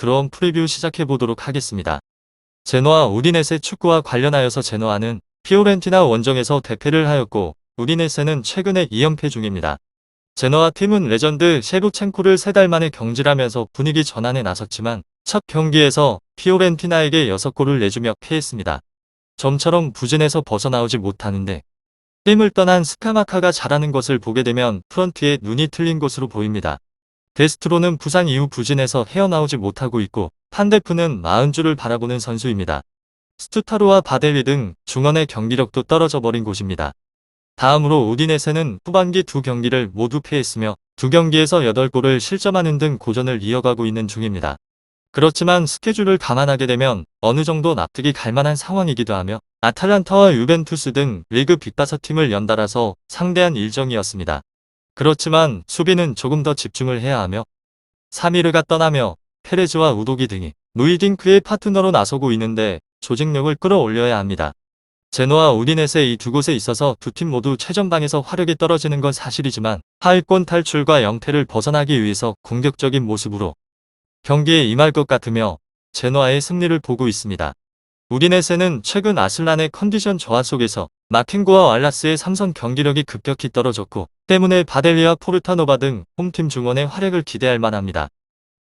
그럼 프리뷰 시작해 보도록 하겠습니다. 제노아 우디넷의 축구와 관련하여서 제노아는 피오렌티나 원정에서 대패를 하였고 우디넷에는 최근에 2연패 중입니다. 제노아 팀은 레전드 셰브첸코를 세달 만에 경질하면서 분위기 전환에 나섰지만 첫 경기에서 피오렌티나에게 6골을 내주며 패했습니다. 점처럼 부진에서 벗어나오지 못하는데 팀을 떠난 스카마카가 잘하는 것을 보게 되면 프런트에 눈이 틀린 것으로 보입니다. 데스트로는 부상 이후 부진에서 헤어나오지 못하고 있고 판데프는 40주를 바라보는 선수입니다. 스투타로와 바델리 등 중원의 경기력도 떨어져 버린 곳입니다. 다음으로 우디넷에는 후반기 두 경기를 모두 패했으며 두 경기에서 8골을 실점하는 등 고전을 이어가고 있는 중입니다. 그렇지만 스케줄을 감안하게 되면 어느 정도 납득이 갈 만한 상황이기도 하며 아탈란타와 유벤투스 등 리그 빅다섯 팀을 연달아서 상대한 일정이었습니다. 그렇지만 수비는 조금 더 집중을 해야 하며 사미르가 떠나며 페레즈와 우도기 등이 루이딩크의 파트너로 나서고 있는데 조직력을 끌어올려야 합니다. 제노와 우디넷의 이 두 곳에 있어서 두 팀 모두 최전방에서 화력이 떨어지는 건 사실이지만 하위권 탈출과 영패를 벗어나기 위해서 공격적인 모습으로 경기에 임할 것 같으며 제노아의 승리를 보고 있습니다. 우디넷에는 최근 아슬란의 컨디션 저하 속에서 마킹고와 왈라스의 삼선 경기력이 급격히 떨어졌고 때문에 바델리와 포르타노바 등 홈팀 중원의 활약을 기대할 만합니다.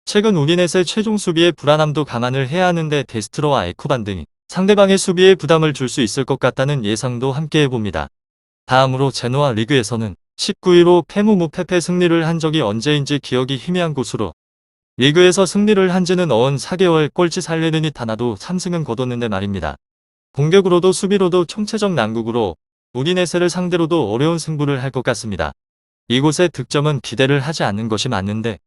최근 우디넷의 최종 수비의 불안함도 감안을 해야 하는데 데스트로와 에코반 등이 상대방의 수비에 부담을 줄 수 있을 것 같다는 예상도 함께 해봅니다. 다음으로 제노아 리그에서는 19위로 페무무 페페 승리를 한 적이 언제인지 기억이 희미한 곳으로 리그에서 승리를 한 지는 어언 4개월 꼴찌 살레르니 타나도 3승은 거뒀는데 말입니다. 공격으로도 수비로도 총체적 난국으로 우디네세를 상대로도 어려운 승부를 할 것 같습니다. 이곳의 득점은 기대를 하지 않는 것이 맞는데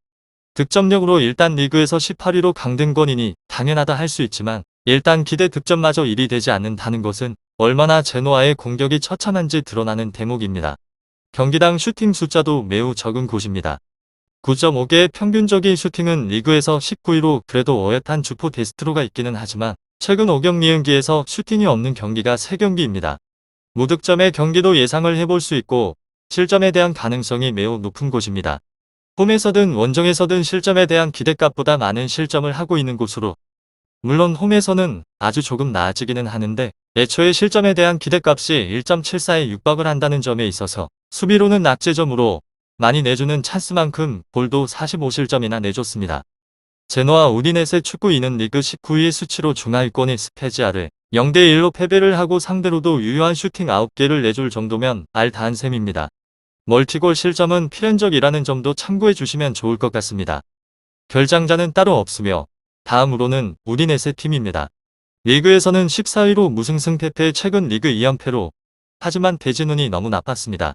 득점력으로 일단 리그에서 18위로 강등권이니 당연하다 할 수 있지만 일단 기대 득점마저 1이 되지 않는다는 것은 얼마나 제노아의 공격이 처참한지 드러나는 대목입니다. 경기당 슈팅 숫자도 매우 적은 곳입니다. 9.5개의 평균적인 슈팅은 리그에서 19위로 그래도 어엿한 주포 데스트로가 있기는 하지만 최근 5경 니은기에서 슈팅이 없는 경기가 3경기입니다. 무득점의 경기도 예상을 해볼 수 있고 실점에 대한 가능성이 매우 높은 곳입니다. 홈에서든 원정에서든 실점에 대한 기대값보다 많은 실점을 하고 있는 곳으로 물론 홈에서는 아주 조금 나아지기는 하는데 애초에 실점에 대한 기대값이 1.74에 육박을 한다는 점에 있어서 수비로는 낙제점으로 많이 내주는 찬스만큼 볼도 45실점이나 내줬습니다. 제노아 우디넷의 축구인은 리그 19위의 수치로 중하위권의 스페지아를 0대1로 패배를 하고 상대로도 유효한 슈팅 9개를 내줄 정도면 알다한 셈입니다. 멀티골 실점은 필연적이라는 점도 참고해 주시면 좋을 것 같습니다. 결장자는 따로 없으며 다음으로는 우디넷의 팀입니다. 리그에서는 14위로 무승승 패패 최근 리그 2연패로 하지만 대진운이 너무 나빴습니다.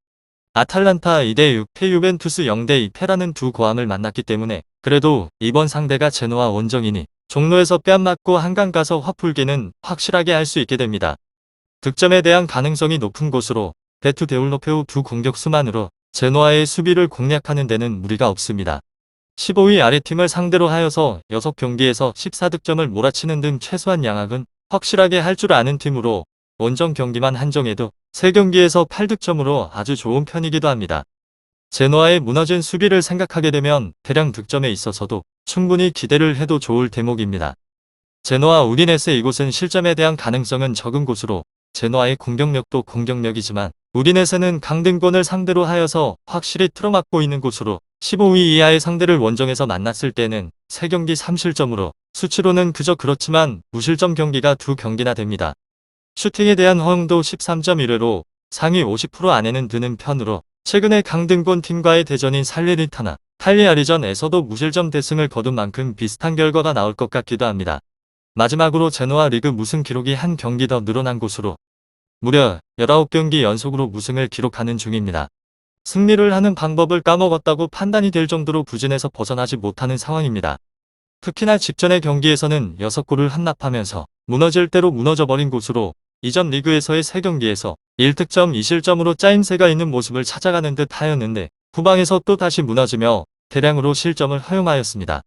아탈란타 2대 6패 유벤투스 0대 2패라는 두 고함을 만났기 때문에 그래도 이번 상대가 제노아 원정이니 종로에서 뺨 맞고 한강 가서 화풀기는 확실하게 할 수 있게 됩니다. 득점에 대한 가능성이 높은 곳으로 베투 데울로페우 두 공격수만으로 제노아의 수비를 공략하는 데는 무리가 없습니다. 15위 아래팀을 상대로 하여서 6경기에서 14득점을 몰아치는 등 최소한 양악은 확실하게 할 줄 아는 팀으로 원정 경기만 한정해도 3경기에서 8득점으로 아주 좋은 편이기도 합니다. 제노아의 무너진 수비를 생각하게 되면 대량 득점에 있어서도 충분히 기대를 해도 좋을 대목입니다. 제노아 우디네스 이곳은 실점에 대한 가능성은 적은 곳으로 제노아의 공격력도 공격력이지만 우디네스는 강등권을 상대로 하여서 확실히 틀어막고 있는 곳으로 15위 이하의 상대를 원정에서 만났을 때는 3경기 3실점으로 수치로는 그저 그렇지만 무실점 경기가 두 경기나 됩니다. 슈팅에 대한 허용도 13.1회로 상위 50% 안에는 드는 편으로 최근에 강등권 팀과의 대전인 살레리타나 칼리아리전에서도 무실점 대승을 거둔 만큼 비슷한 결과가 나올 것 같기도 합니다. 마지막으로 제노아 리그 무승 기록이 한 경기 더 늘어난 곳으로 무려 19경기 연속으로 무승을 기록하는 중입니다. 승리를 하는 방법을 까먹었다고 판단이 될 정도로 부진에서 벗어나지 못하는 상황입니다. 특히나 직전의 경기에서는 6골을 함납하면서 무너질 대로 무너져버린 곳으로 이전 리그에서의 3경기에서 1득점 2실점으로 짜임새가 있는 모습을 찾아가는 듯 하였는데 후방에서 또 다시 무너지며 대량으로 실점을 허용하였습니다.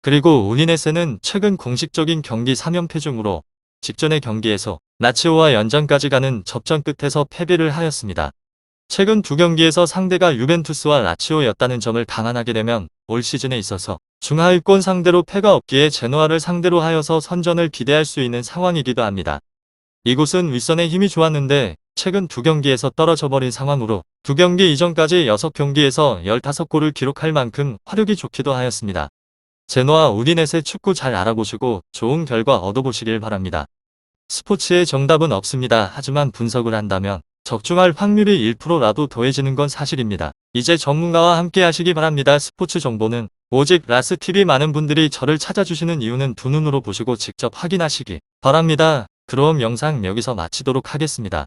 그리고 우니네세는 최근 공식적인 경기 3연패 중으로 직전의 경기에서 나치오와 연장까지 가는 접전 끝에서 패배를 하였습니다. 최근 두 경기에서 상대가 유벤투스와 라치오였다는 점을 감안하게 되면 올 시즌에 있어서 중하위권 상대로 패가 없기에 제노아를 상대로 하여서 선전을 기대할 수 있는 상황이기도 합니다. 이곳은 윗선의 힘이 좋았는데 최근 두 경기에서 떨어져 버린 상황으로 두 경기 이전까지 6경기에서 15골을 기록할 만큼 화력이 좋기도 하였습니다. 제노아 우디넷의 축구 잘 알아보시고 좋은 결과 얻어보시길 바랍니다. 스포츠의 정답은 없습니다. 하지만 분석을 한다면 적중할 확률이 1%라도 더해지는 건 사실입니다. 이제 전문가와 함께 하시기 바랍니다. 스포츠 정보는 오직 라스TV 많은 분들이 저를 찾아주시는 이유는 두 눈으로 보시고 직접 확인하시기 바랍니다. 그럼 영상 여기서 마치도록 하겠습니다.